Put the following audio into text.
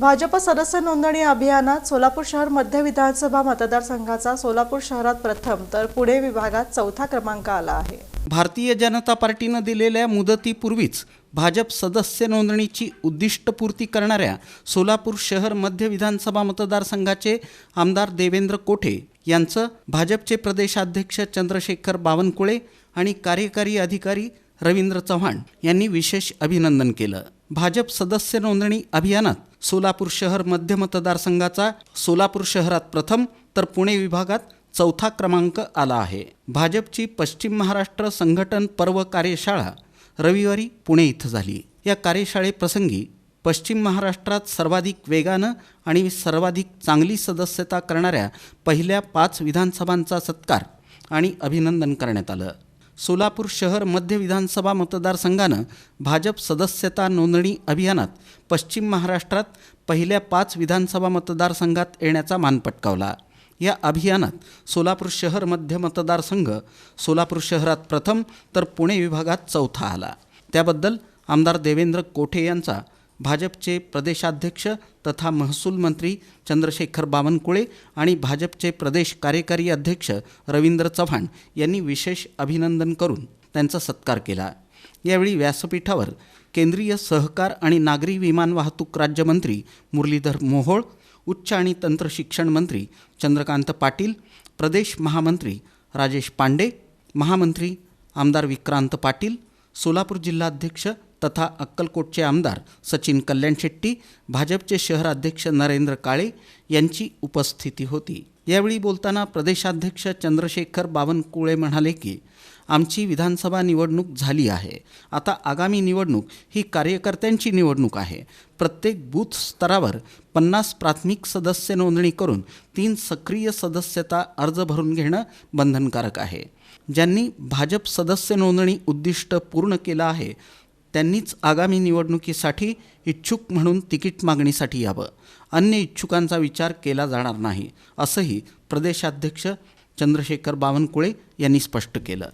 भाजप सदस्य नोंदणी अभियानात सोलापूर शहर मध्य विधानसभा मतदारसंघाचा सोलापूर शहरात प्रथम तर पुणे विभागात चौथा क्रमांक आला आहे. भारतीय जनता पार्टीनं दिलेल्या मुदतीपूर्वीच भाजप सदस्य नोंदणीची उद्दिष्टपूर्ती करणाऱ्या सोलापूर शहर मध्य विधानसभा मतदारसंघाचे आमदार देवेंद्र कोठे यांचं भाजपचे प्रदेशाध्यक्ष चंद्रशेखर बावनकुळे आणि कार्यकारी अधिकारी रवींद्र चव्हाण यांनी विशेष अभिनंदन केलं. भाजप सदस्य नोंदणी अभियानात सोलापूर शहर मध्य मतदारसंघाचा सोलापूर शहरात प्रथम तर पुणे विभागात चौथा क्रमांक आला आहे. भाजपची पश्चिम महाराष्ट्र संघटन पर्व कार्यशाळा रविवारी पुणे इथं झाली. या कार्यशाळेप्रसंगी पश्चिम महाराष्ट्रात सर्वाधिक वेगानं आणि सर्वाधिक चांगली सदस्यता करणाऱ्या पहिल्या पाच विधानसभांचा सत्कार आणि अभिनंदन करण्यात आलं. सोलापूर शहर मध्य विधानसभा मतदारसंघानं भाजप सदस्यता नोंदणी अभियानात पश्चिम महाराष्ट्रात पहिल्या पाच विधानसभा मतदारसंघात येण्याचा मान पटकावला. या अभियानात सोलापूर शहर मध्य मतदारसंघ सोलापूर शहरात प्रथम तर पुणे विभागात चौथा आला. त्याबद्दल आमदार देवेंद्र कोठे यांचा भाजपचे प्रदेशाध्यक्ष तथा महसूल मंत्री चंद्रशेखर बावनकुळे आणि भाजपचे प्रदेश कार्यकारी अध्यक्ष रवींद्र चव्हाण यांनी विशेष अभिनंदन करून त्यांचा सत्कार केला. यावेळी व्यासपीठावर केंद्रीय सहकार आणि नागरी विमान वाहतूक राज्यमंत्री मुरलीधर मोहोळ उच्च आणि तंत्र शिक्षण मंत्री चंद्रकांत पाटील प्रदेश महामंत्री राजेश पांडे महामंत्री आमदार विक्रांत पाटील सोलापूर जिल्हाध्यक्ष तथा अक्कलकोटचे आमदार सचिन कल्याण शेट्टी भाजपचे शहराध्यक्ष नरेंद्र काळे यांची उपस्थिती होती. यावेळी बोलताना प्रदेशाध्यक्ष चंद्रशेखर बावनकुळे म्हणाले की आमची विधानसभा निवडणूक झाली आहे. आता आगामी निवडणूक ही कार्यकर्त्यांची निवडणूक आहे. प्रत्येक बूथ स्तरावर पन्नास प्राथमिक सदस्य नोंदणी करून तीन सक्रिय सदस्यता अर्ज भरून घेणं बंधनकारक आहे. ज्यांनी भाजप सदस्य नोंदणी उद्दिष्ट पूर्ण केलं आहे त्यांनीच आगामी निवडणुकीसाठी इच्छुक म्हणून तिकीट मागणीसाठी यावं. अन्य इच्छुकांचा विचार केला जाणार नाही असंही प्रदेशाध्यक्ष चंद्रशेखर बावनकुळे यांनी स्पष्ट केलं.